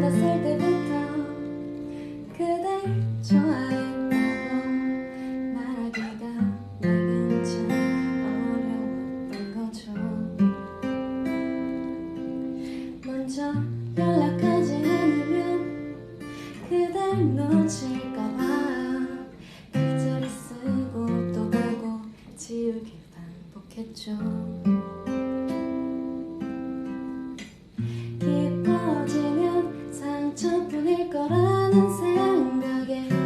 어렸을 때부터 그댈 좋아했다고 말하기가 내겐 참 어려웠던 거죠. 먼저 연락하지 않으면 그댈 놓칠까봐 글자를 쓰고 또 보고 지우길 반복했죠 거라는 생각에